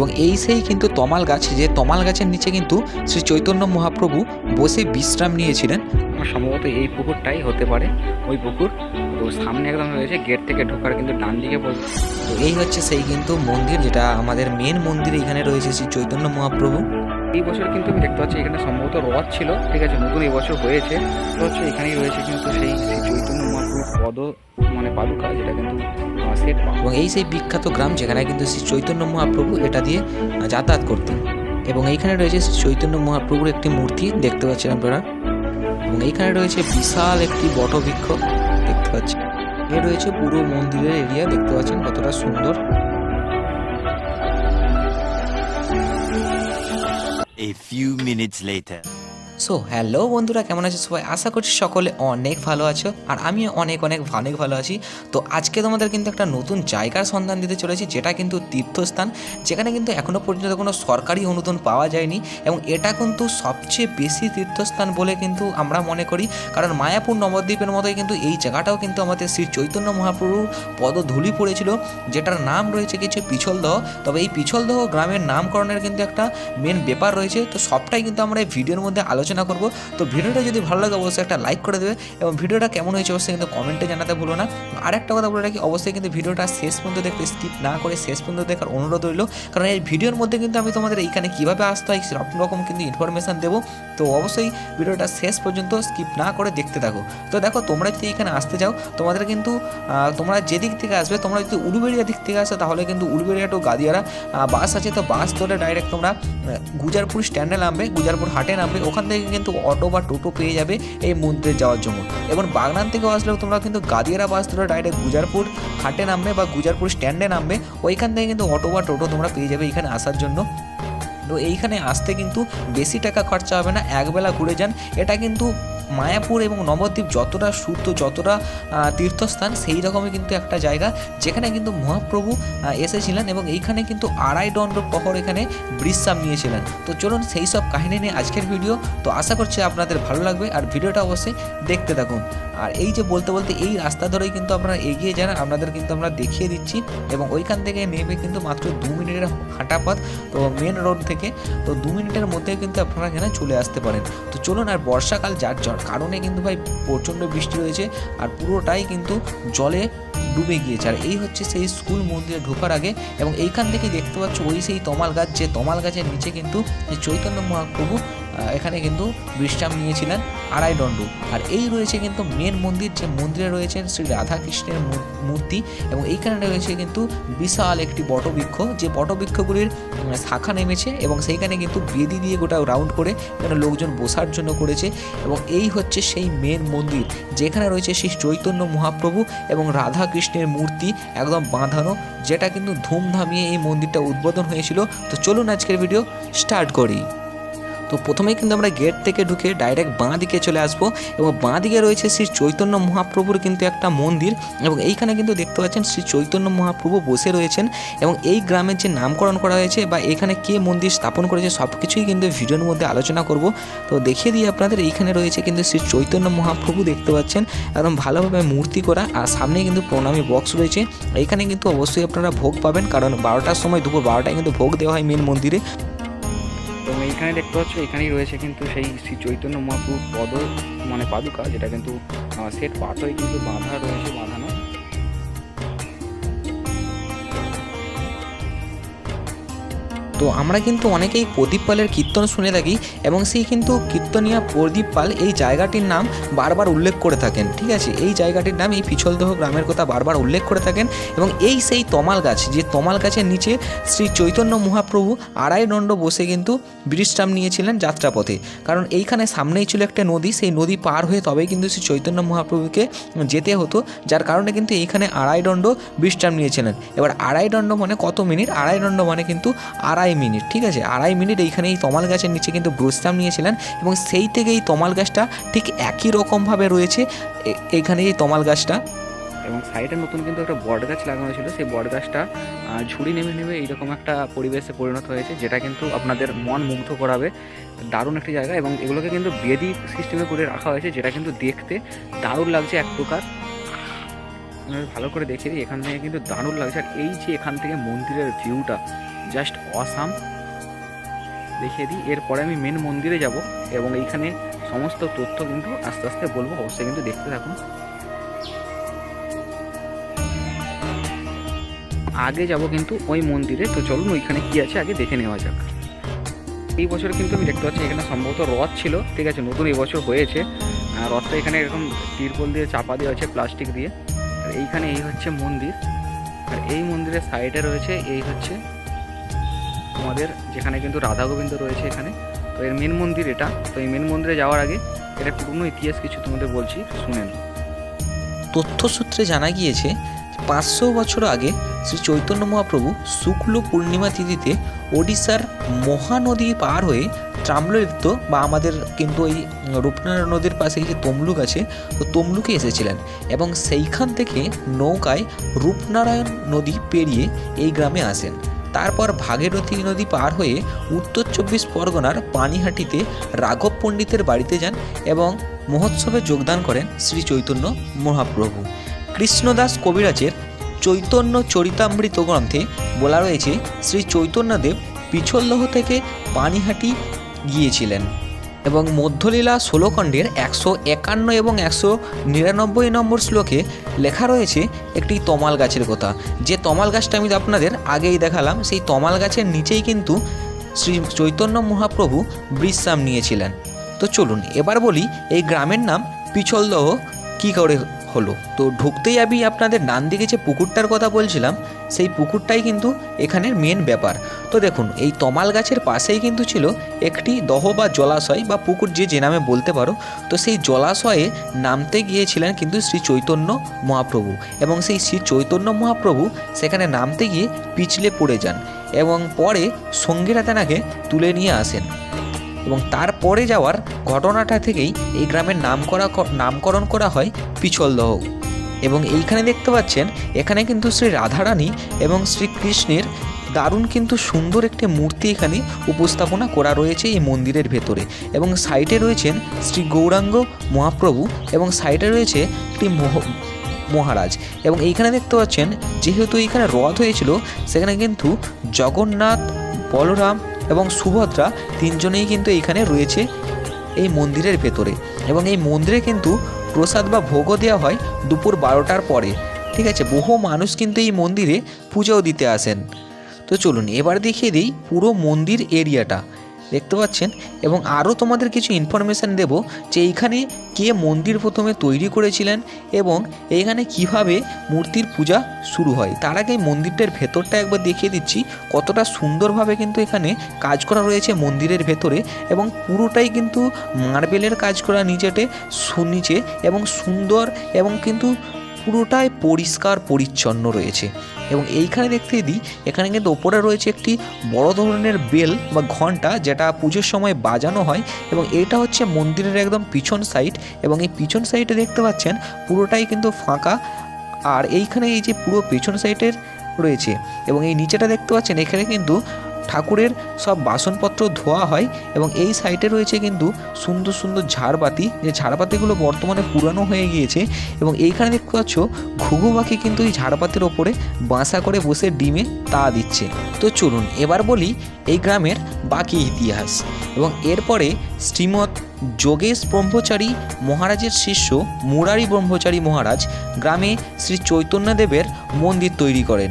এবং এই সেই কিন্তু তমাল গাছ যে তমাল গাছের নিচে কিন্তু শ্রী চৈতন্য মহাপ্রভু বসে বিশ্রাম নিয়েছিলেন। সম্ভবত এই পুকুরটাই হতে পারে ওই পুকুর। তো সামনে একদম রয়েছে গেট থেকে ঢোকার কিন্তু ডান দিকে পড়বে তো এই হচ্ছে সেই কিন্তু মন্দির যেটা আমাদের মেন মন্দির এখানে রয়েছে শ্রী চৈতন্য মহাপ্রভু। এই বছর কিন্তু আমি দেখতে পাচ্ছি এখানে সম্ভবত রথ ছিল ঠিক আছে নতুন এই বছর হয়েছে। তো হচ্ছে এখানেই রয়েছে কিন্তু সেই শ্রী চৈতন্য মহাপ্রভুর পদ মানে পাদুকা যেটা কিন্তু এবং এই সেই বিখ্যাত গ্রাম যেখানে কিন্তু শ্রী চৈতন্য মহাপ্রভু এটা দিয়ে যাতায়াত করতেন। এবং এইখানে রয়েছে শ্রী চৈতন্য মহাপ্রভুর একটি মূর্তি দেখতে পাচ্ছেন আপনারা। এবং এইখানে রয়েছে বিশাল একটি বটবৃক্ষ দেখতে পাচ্ছেন। এ রয়েছে পুরো মন্দিরের এরিয়া দেখতে পাচ্ছেন কতটা সুন্দর। A few minutes later. So hello বন্ধুরা, কেমন আছো সবাই? আশা করছি সকলে অনেক ভালো আছো আর আমিও অনেক অনেক অনেক ভালো আছি। তো আজকে তোমাদের কিন্তু একটা নতুন জায়গার সন্ধান দিতে চলেছি, যেটা কিন্তু তীর্থস্থান, যেখানে কিন্তু এখনও পর্যন্ত কোনো সরকারি অনুদান পাওয়া যায়নি এবং এটা কিন্তু সবচেয়ে বেশি তীর্থস্থান বলে কিন্তু আমরা মনে করি। কারণ মায়াপুর নবদ্বীপের মতোই কিন্তু এই জায়গাটাও কিন্তু আমাদের শ্রী চৈতন্য মহাপ্রভুর পদধূলি পড়েছিল, যেটার নাম রয়েছে কিছু পিছলদহ। তবে এই পিছলদহ গ্রামের নামকরণের কিন্তু একটা মেন ব্যাপার রয়েছে। তো সবটাই কিন্তু আমরা এই ভিডিওর মধ্যে আলোচনা করব। তো ভিডিওটা যদি ভালো লাগে, অবশ্যই একটা লাইক করে দেবে এবং ভিডিওটা কেমন হয়েছে অবশ্যই কিন্তু কমেন্টে জানাতে ভুলো না। আর একটা কথা বলে রাখি, অবশ্যই কিন্তু ভিডিওটা শেষ পর্যন্ত দেখতে স্কিপ না করে শেষ পর্যন্ত দেখার অনুরোধ রইল। কারণ এই ভিডিওর মধ্যে কিন্তু আমি তোমাদের এইখানে কীভাবে আসতে হয় সব রকম কিন্তু ইনফরমেশান দেবো। তো অবশ্যই ভিডিওটা শেষ পর্যন্ত স্কিপ না করে দেখতে থাকো। তো দেখো, তোমরা যদি এখানে আসতে চাও তোমাদের কিন্তু তোমরা যেদিক থেকে আসবে, তোমরা যদি উলুবেড়িয়া দিক থেকে আসো, তাহলে কিন্তু উলুবেড়িয়া টু গাদিয়ারা বাস আছে, তো বাস ধরে ডাইরেক্ট তোমরা গুজারপুর স্ট্যান্ডে নামবে, গুজারপুর হাটে নামবে, ওখান থেকে কিন্তু অটো বা টোটো পেয়ে যাবে এই মন্দিরে যাওয়ার জন্য। এবং বাগনান থেকে আসলেও তোমরা কিন্তু গাদিয়ারা বাস ধরে ডাইরেক্ট গুজারপুর হাটে নামবে বা গুজারপুর স্ট্যান্ডে নামবে, ওইখান থেকে কিন্তু অটো বা টোটো তোমরা পেয়ে যাবে এখানে আসার জন্য। তো এইখানে আসতে কিন্তু বেশি টাকা খরচা হবে না, একবেলা ঘুরে যান। এটা কিন্তু মায়াপুর এবং নবদ্বীপ যতটা শুদ্ধ যতটা তীর্থস্থান, সেই রকমই কিন্তু একটা জায়গা যেখানে কিন্তু মহাপ্রভু এসেছিলেন এবং এইখানে কিন্তু আড়াই দণ্ড প্রহর এখানে বিশ্রাম নিয়েছিলেন। তো চলুন সেই সব কাহিনী নিয়ে আজকের ভিডিও, তো আশা করছি আপনাদের ভালো লাগবে আর ভিডিওটা অবশ্যই দেখতে থাকুন। আর এই যে বলতে বলতে এই রাস্তা ধরেই কিন্তু আপনারা এগিয়ে যান, আপনাদের কিন্তু আমরা দেখিয়ে দিচ্ছি এবং ওইখান থেকে নেমে কিন্তু মাত্র দু মিনিটের হাঁটা পথ, তো মেন রোড থেকে, তো দু মিনিটের মধ্যে কিন্তু আপনারা এখানে চলে আসতে পারেন। তো চলুন আর বর্ষাকাল যার যার। কারণে কিন্তু ভাই প্রচণ্ড বৃষ্টি হয়েছে আর পুরোটাই কিন্তু জলে ডুবে গিয়েছে। আর এই হচ্ছে সেই স্কুল মন্দিরে ঢোকার আগে এবং এইখান থেকে দেখতে পাচ্ছ ওই সেই তমাল গাছ, যে তমাল গাছের নিচে কিন্তু চৈতন্য মহাপ্রভু এখানে কিন্তু বিশ্রাম নিয়েছিলেন আড়াই দণ্ড। আর এই রয়েছে কিন্তু মেন মন্দির, যে মন্দিরে রয়েছেন শ্রী রাধাকৃষ্ণের মূর্তি এবং এইখানে রয়েছে কিন্তু বিশাল একটি বটবৃক্ষ, যে বটবৃক্ষগুলির শাখা নেমেছে এবং সেইখানে কিন্তু বেদি দিয়ে গোটা রাউন্ড করে এখানে লোকজন বসার জন্য করেছে এবং এই হচ্ছে সেই মেন মন্দির, যেখানে রয়েছে শ্রী চৈতন্য মহাপ্রভু এবং রাধা কৃষ্ণের মূর্তি একদম বাঁধানো, যেটা কিন্তু ধুমধামিয়ে এই মন্দিরটা উদ্বোধন হয়েছিল। তো চলুন আজকের ভিডিও স্টার্ট করি। তো প্রথমেই কিন্তু আমরা গেট থেকে ঢুকে ডাইরেক্ট বাঁ দিকে চলে আসব এবং বাঁ দিকে রয়েছে শ্রী চৈতন্য মহাপ্রভুর কিন্তু একটা মন্দির এবং এইখানে কিন্তু দেখতে পাচ্ছেন শ্রী চৈতন্য মহাপ্রভু বসে রয়েছেন এবং এই গ্রামের যে নামকরণ করা হয়েছে বা এখানে কে মন্দির স্থাপন করেছে সব কিছুই কিন্তু ভিডিওর মধ্যে আলোচনা করব। তো দেখিয়ে দিই আপনাদের, এইখানে রয়েছে কিন্তু শ্রী চৈতন্য মহাপ্রভু দেখতে পাচ্ছেন একদম ভালোভাবে মূর্তি করা আর সামনে কিন্তু প্রণামী বক্স রয়েছে। এইখানে কিন্তু অবশ্যই আপনারা ভোগ পাবেন কারণ বারোটার সময় দুপুর বারোটায় কিন্তু ভোগ দেওয়া হয় মেন মন্দিরে। এইখানে দেখতে পাচ্ছ, এখানেই রয়েছে কিন্তু সেই শ্রী চৈতন্য মহাপুর পদ মানে পাদুকা, যেটা কিন্তু সেট পাথরে কিন্তু বাঁধা রয়েছে তো আমরা কিন্তু অনেকেই প্রদীপ পালের কীর্তন শুনে থাকি এবং সেই কিন্তু কীর্তনিয়া প্রদীপ পাল এই জায়গাটির নাম বারবার উল্লেখ করে থাকেন, ঠিক আছে? এই জায়গাটির নাম এই পিছলদহ গ্রামের কথা বারবার উল্লেখ করে থাকেন এবং এই সেই তমাল গাছ, যে তমাল গাছের নিচে শ্রী চৈতন্য মহাপ্রভু আড়াই দণ্ড বসে কিন্তু বিশ্রাম নিয়েছিলেন যাত্রাপথে। কারণ এইখানে সামনেই ছিল একটা নদী, সেই নদী পার হয়ে তবেই কিন্তু শ্রী চৈতন্য মহাপ্রভুকে যেতে হতো, যার কারণে কিন্তু এইখানে আড়াই দণ্ড বিশ্রাম নিয়েছিলেন। এবার আড়াই দণ্ড মানে কত মিনিট? আড়াই দণ্ড মানে কিন্তু আড়াই মিনিট, ঠিক আছে? আড়াই মিনিট এইখানে এই তমাল গাছের নিচে কিন্তু বিশ্রাম নিয়েছিলেন এবং সেই থেকে এই তমাল গাছটা ঠিক একই রকমভাবে রয়েছে এ- এইখানে এই তমাল গাছটা। এবং সাইডে নতুন কিন্তু একটা বট গাছ লাগানো ছিল। সেই বট গাছটা ঝুড়ি নেমে নেমে এইরকম একটা পরিবেশে পরিণত হয়েছে, যেটা কিন্তু আপনাদের মন মুগ্ধ করাবে। দারুণ একটি জায়গা এবং এগুলোকে কিন্তু বেদি সিস্টেমে করে রাখা হয়েছে, যেটা কিন্তু দেখতে দারুণ লাগছে এক প্রকার। ভালো করে দেখে দিই, এখান থেকে কিন্তু দারুণ লাগছে। আর এই যে এখান থেকে মন্দিরের ভিউটা জাস্ট অসাম। দেখিয়ে দিই, এরপরে আমি মেন মন্দিরে যাব এবং এইখানে সমস্ত তথ্য কিন্তু আস্তে আস্তে বলব, অবশ্যই কিন্তু দেখতে থাকুন। আগে যাব কিন্তু ওই মন্দিরে, তো চলুন ওইখানে কি আছে আগে দেখে নেওয়া যাক। এই বছর কিন্তু আমি দেখতে পাচ্ছি এখানে সম্ভবত রথ ছিল, ঠিক আছে, নতুন এই বছর হয়েছে। রথটা এখানে এরকম তিরপল দিয়ে চাপা দেওয়া আছে প্লাস্টিক দিয়ে। আর এইখানে এই হচ্ছে মন্দির। আর এই মন্দিরের সাইডে রয়েছে, এই হচ্ছে আমাদের যেখানে কিন্তু রাধা গোবিন্দ রয়েছে এখানে, তো এর মেন মন্দির এটা। তো এই মেন মন্দিরে যাওয়ার আগে এটা পুরনো ইতিহাস কিছু তোমাদের বলছি শুনেন তথ্যসূত্রে জানা গিয়েছে পাঁচশো বছর আগে শ্রী চৈতন্য মহাপ্রভু শুক্ল পূর্ণিমা তিথিতে ওড়িশার মহানদী পার হয়ে তাম্রলিপ্ত বা আমাদের কিন্তু ওই রূপনারায়ণ নদীর পাশে যে তমলুক আছে, তো তমলুকে এসেছিলেন এবং সেইখান থেকে নৌকায় রূপনারায়ণ নদী পেরিয়ে এই গ্রামে আসেন। তারপর ভাগীরথী নদী পার হয়ে উত্তর চব্বিশ পরগনার পানিহাটিতে রাঘব পণ্ডিতের বাড়িতে যান এবং মহোৎসবে যোগদান করেন শ্রী চৈতন্য মহাপ্রভু। কৃষ্ণদাস কবিরাজের চৈতন্য চরিতামৃত গ্রন্থে বলা রয়েছে, শ্রী চৈতন্যদেব পিছল্লহ থেকে পানিহাটি গিয়েছিলেন। এবং মধ্যলীলা ষোলোখণ্ডের একশো একান্ন এবং একশো নিরানব্বই নম্বর শ্লোকে লেখা রয়েছে একটি তমাল গাছের কথা। যে তমাল গাছটা আমি আপনাদের আগেই দেখালাম, সেই তমাল গাছের নিচেই কিন্তু শ্রী চৈতন্য মহাপ্রভু বিশ্রাম নিয়েছিলেন। তো চলুন, এবার বলি এই গ্রামের নাম পিছলদহ কী করে হলো। তো ঢুকতেই আমি আপনাদের ডান দিকে যে পুকুরটার কথা বলছিলাম, সেই পুকুরটাই কিন্তু এখানের মেন ব্যাপার। তো দেখুন, এই তমাল গাছের পাশেই কিন্তু ছিল একটি দহ বা জলাশয় বা পুকুর যে যে নামে বলতে পারো। তো সেই জলাশয়ে নামতে গিয়েছিলেন কিন্তু শ্রী চৈতন্য মহাপ্রভু এবং সেই শ্রী চৈতন্য মহাপ্রভু সেখানে নামতে গিয়ে পিছলে পড়ে যান এবং পরে সঙ্গীরা তেনাকে তুলে নিয়ে আসেন। এবং তারপরে যাওয়ার ঘটনাটা থেকেই এই গ্রামের নাম করা নামকরণ করা হয় পিছলদহ। এবং এইখানে দেখতে পাচ্ছেন, এখানে কিন্তু শ্রী রাধারানী এবং শ্রীকৃষ্ণের দারুণ কিন্তু সুন্দর একটি মূর্তি এখানে উপস্থাপনা করা রয়েছে এই মন্দিরের ভেতরে। এবং সাইডে রয়েছেন শ্রী গৌরাঙ্গ মহাপ্রভু এবং সাইডে রয়েছে একটি মোহ মহারাজ। এবং এইখানে দেখতে পাচ্ছেন, যেহেতু এইখানে রথ হয়েছিল, সেখানে কিন্তু জগন্নাথ, বলরাম এবং সুভদ্রা তিনজনেই কিন্তু এইখানে রয়েছে এই মন্দিরের ভেতরে। এবং এই মন্দিরে কিন্তু প্রসাদ বা ভোগও দেওয়া হয় দুপুর বারোটার পরে। ঠিক আছে? বহু মানুষ কিন্তু এই মন্দিরে পুজোও দিতে আসেন। তো চলুন, এবার দেখিয়ে দিই পুরো মন্দির এরিয়াটা দেখতে পাচ্ছেন? এবং আরও তোমাদের কিছু ইনফরমেশান দেব যে এইখানে কে মন্দির প্রথমে তৈরি করেছিলেন এবং এইখানে কীভাবে মূর্তির পূজা শুরু হয়। তার আগে মন্দিরটার ভেতরটা একবার দেখিয়ে দিচ্ছি। কতটা সুন্দরভাবে কিন্তু এখানে কাজ করা রয়েছে মন্দিরের ভেতরে এবং পুরোটাই কিন্তু মার্বেলের কাজ করা নিচেটে সুনিচে এবং সুন্দর এবং কিন্তু পুরোটাই পরিষ্কার পরিচ্ছন্ন রয়েছে। এবং এইখানে দেখতে দিই, এখানে কিন্তু ওপরে রয়েছে একটি বড় ধরনের বেল বা ঘণ্টা, যেটা পুজোর সময় বাজানো হয়। এবং এটা হচ্ছে মন্দিরের একদম পিছন সাইড এবং এই পিছন সাইডে দেখতে পাচ্ছেন, পুরোটাই কিন্তু ফাঁকা। আর এইখানে এই যে পুরো পেছন সাইডের রয়েছে। এবং এই নিচেটা দেখতে পাচ্ছেন, এখানে কিন্তু ঠাকুরের সব বাসনপত্র ধোয়া হয় এবং এই সাইডে রয়েছে কিন্তু সুন্দর সুন্দর ঝাড়বাতি। যে ঝাড়বাতিগুলো বর্তমানে পুরানো হয়ে গিয়েছে এবং এইখানে দেখতে পাচ্ছ ঘুঘু পাখি কিন্তু এই ঝাড়বাতির ওপরে বাসা করে বসে ডিমে তা দিচ্ছে। তো চলুন এবার বলি এই গ্রামের বাকি ইতিহাস এবং এরপরে শ্রীমৎ যোগেশ ব্রহ্মচারী মহারাজের শিষ্য মুরারি ব্রহ্মচারী মহারাজ গ্রামে শ্রী চৈতন্যদেবের মন্দির তৈরি করেন।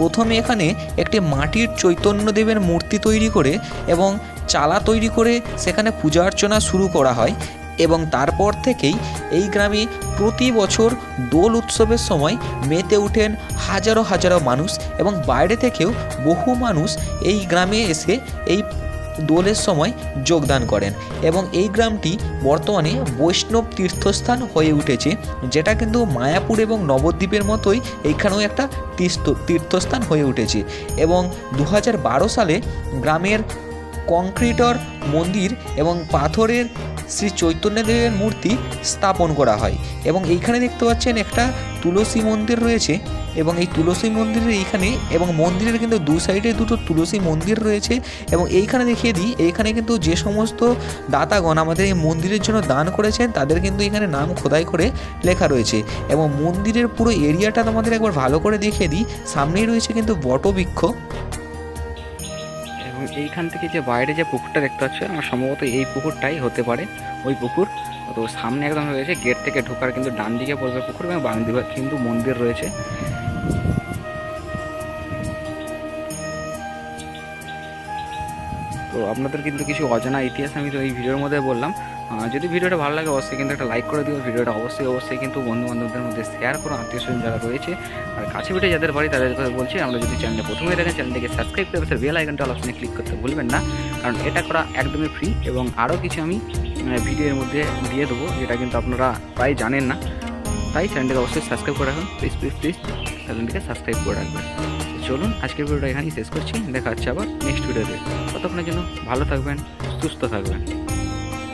প্রথমে এখানে একটি মাটির চৈতন্যদেবের মূর্তি তৈরি করে এবং চালা তৈরি করে সেখানে পূজা অর্চনা শুরু করা হয় এবং তারপর থেকেই এই গ্রামে প্রতি বছর দোল উৎসবের সময় মেতে ওঠেন হাজারো হাজারো মানুষ এবং বাইরে থেকেও বহু মানুষ এই গ্রামে এসে এই দোলের সময় যোগদান করেন এবং এই গ্রামটি বর্তমানে বৈষ্ণব তীর্থস্থান হয়ে উঠেছে, যেটা কিন্তু মায়াপুর এবং নবদ্বীপের মতোই এইখানেও একটা তীর্থ, তীর্থস্থান হয়ে উঠেছে। এবং দু হাজার বারো সালে গ্রামের কংক্রিটর, মন্দির এবং পাথরের শ্রী চৈতন্যদেবের মূর্তি স্থাপন করা হয় এবং এইখানে দেখতে পাচ্ছেন একটা তুলসী মন্দির রয়েছে এবং এই তুলসী মন্দিরের এইখানে এবং মন্দিরের কিন্তু দু সাইডে দুটো তুলসী মন্দির রয়েছে এবং এইখানে দেখিয়ে দিই, এইখানে কিন্তু যে সমস্ত দাতাগণ আমাদের এই মন্দিরের জন্য দান করেছেন তাদের কিন্তু এখানে নাম খোদাই করে লেখা রয়েছে এবং মন্দিরের পুরো এরিয়াটা তোমাদের একবার ভালো করে দেখিয়ে দিই, সামনেই রয়েছে কিন্তু বটবৃক্ষ। এইখান থেকে যে বাইরে যে পুকুরটা দেখতে পাচ্ছ, আমার সম্ভবত এই পুকুরটাই হতে পারে ওই পুকুর। তো সামনে একদম রয়েছে গেট থেকে ঢোকার কিন্তু ডান দিকে পড়বে পুকুর এবং বাম কিন্তু মন্দির রয়েছে। আপনাদের কিন্তু কিছু অজানা ইতিহাস আমি তো এই ভিডিওর মধ্যে বললাম। যদি ভিডিওটা ভালো লাগে অবশ্যই কিন্তু একটা লাইক করে দিও। ভিডিওটা অবশ্যই অবশ্যই কিন্তু বন্ধু বান্ধবদের মধ্যে শেয়ার করো, আত্মীয় স্বজন যারা রয়েছে। আর কাছে পিঠে যাদের বাড়ি, তাদের কথা বলছি, আমরা যদি চ্যানেলটা প্রথমে দেখেন চ্যানেলটিকে সাবস্ক্রাইব করে পাশে বেল আইকনটা অপশনে ক্লিক করতে ভুলবেন না। কারণ এটা করা একদমই ফ্রি এবং আরও কিছু আমি ভিডিওর মধ্যে দিয়ে দেবো, যেটা কিন্তু আপনারা প্রায় জানেন না। তাই চ্যানেলটিকে অবশ্যই সাবস্ক্রাইব করে রাখুন। প্লিজ প্লিজ প্লিজ চ্যানেলটিকে সাবস্ক্রাইব করে রাখবেন। চলুন আজকের ভিডিওটা এখানেই শেষ করছি। দেখা হচ্ছে আবার নেক্সট ভিডিওতে ততক্ষণের জন্য ভালো থাকবেন, সুস্থ থাকবেন।